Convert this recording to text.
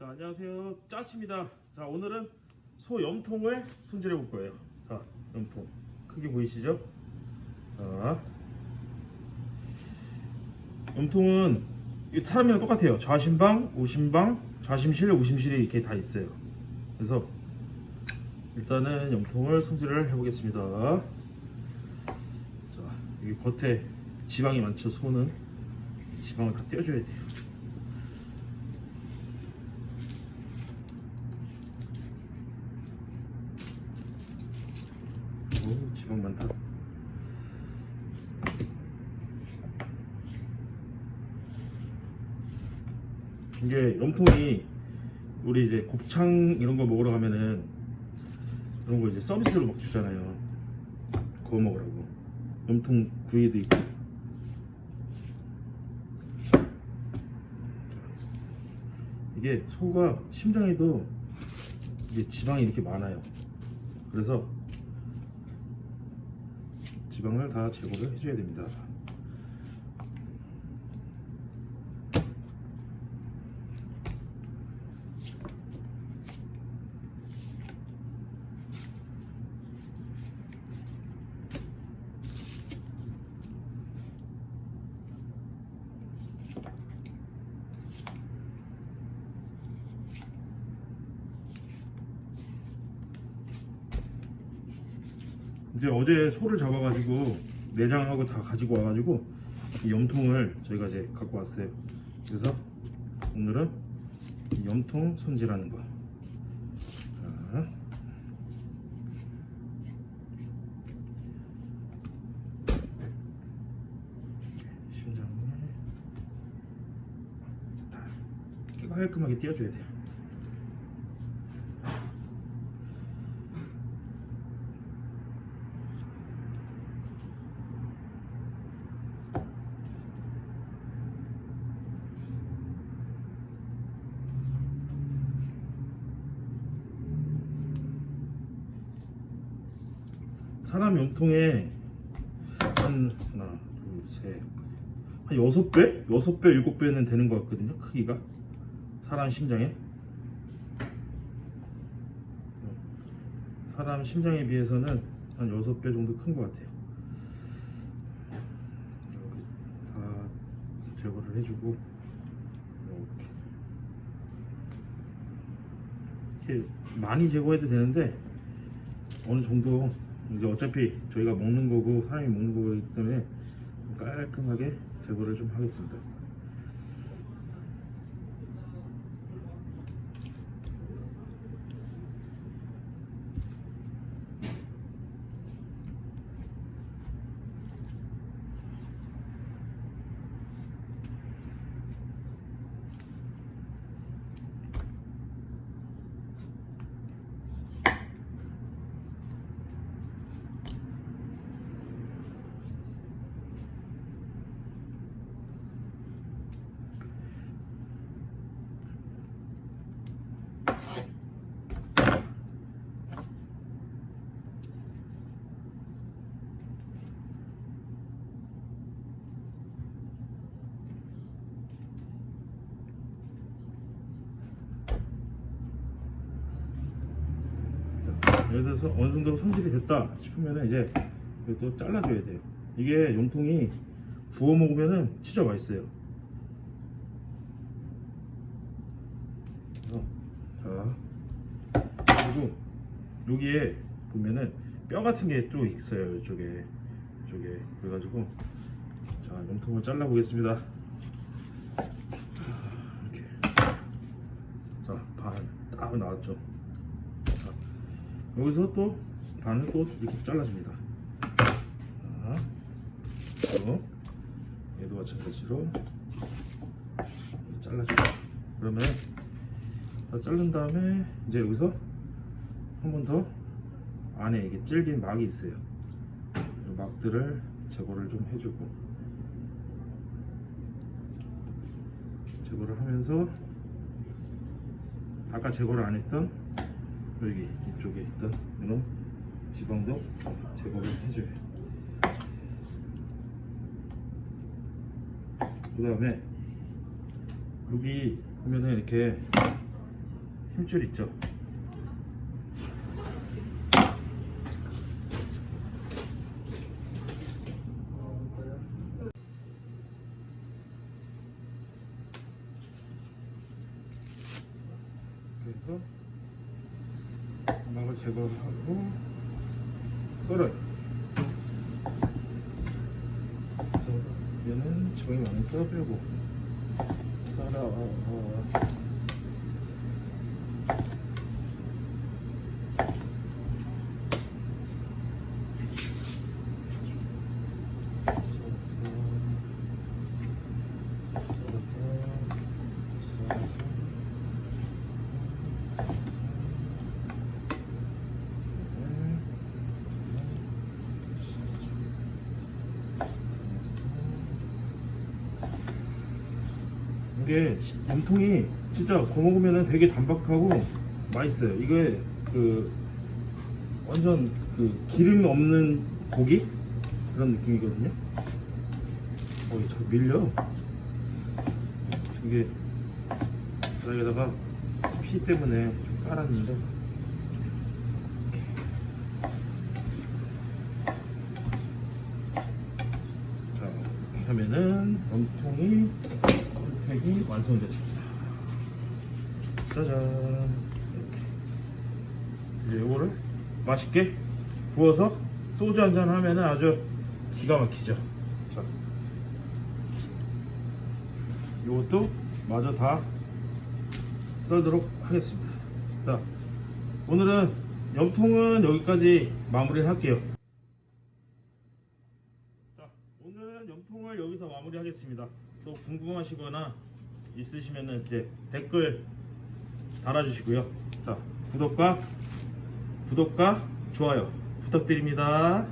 자, 안녕하세요. 짜치입니다. 자, 오늘은 소 염통을 손질해 볼 거예요. 자, 염통. 크게 보이시죠? 자. 염통은 이 사람이랑 똑같아요. 좌심방, 우심방, 좌심실, 우심실이 이렇게 다 있어요. 그래서 일단은 염통을 손질을 해 보겠습니다. 자, 여기 겉에 지방이 많죠, 소는. 지방을 다 떼어줘야 돼요. 오, 지방 많다. 이게 염통이 우리 이제 곱창 이런 거 먹으러 가면은 이런 거 이제 서비스로 막 주잖아요. 구워 먹으라고. 염통 구이도 있고. 이게 소가 심장에도 이게 지방이 이렇게 많아요. 그래서 지방을 다 제거를 해줘야 됩니다. 이제 어제 소를 잡아가지고 내장하고 다 가지고 와가지고 이 염통을 저희가 이제 갖고 왔어요. 그래서 오늘은 이 염통 손질하는 거. 다 깔끔하게 띄워줘야 돼요. 사람 염통에 한 하나, 둘, 셋, 한 여섯 배, 여섯 배, 일곱 배는 되는 것 같거든요. 크기가 사람 심장에 사람 심장에 비해서는 한 여섯 배 정도 큰 것 같아요. 다 제거를 해주고 이렇게 이렇게 많이 제거해도 되는데 어느 정도 이제 어차피 저희가 먹는 거고 사람이 먹는 거기 때문에 깔끔하게 제거를 좀 하겠습니다. 자, 예를 들어서 어느 정도 손질이 됐다 싶으면 이제 이것도 잘라줘야 돼요. 이게 용통이 구워 먹으면은 진짜 맛있어요. 자 그리고 여기에 보면은 뼈 같은 게 또 있어요. 이쪽에 이쪽에 그래가지고 자 용통을 잘라 보겠습니다. 이렇게 자 반 딱 나왔죠. 자, 여기서 또 반을 또 이렇게 잘라줍니다. 자, 또 얘도 마찬가지로 잘라줍니다. 그러면 다 자른 다음에 이제 여기서 한 번 더 안에 이게 질긴 막이 있어요. 이 막들을 제거를 좀 해주고 제거를 하면서 아까 제거를 안 했던 여기 이쪽에 있던 이런 지방도 제거를 해줘요. 그 다음에 여기 보면은 이렇게 힘줄 있죠. 그래서 막을 제거하고 썰어요. 썰어. 얘는 지방이 많이 썰어주고 썰어. 어, 이게 염통이 진짜 구워 먹으면 되게 담백하고 맛있어요. 이게 그 완전 그 기름 없는 고기 그런 느낌이거든요. 어, 저 밀려. 이게 여기다가 피 때문에 좀 깔았는데. 자, 하면은 염통이 팩이 완성됐습니다. 짜잔. 이렇게. 이제 요거를 맛있게 구워서 소주 한잔 하면은 아주 기가 막히죠. 자. 요것도 마저 다 썰도록 하겠습니다. 자, 오늘은 염통은 여기까지 마무리를 할게요. 자, 오늘은 염통을 여기서 마무리하겠습니다. 또 궁금하시거나 있으시면은 이제 댓글 달아주시고요. 자, 구독과 구독과 좋아요 부탁드립니다.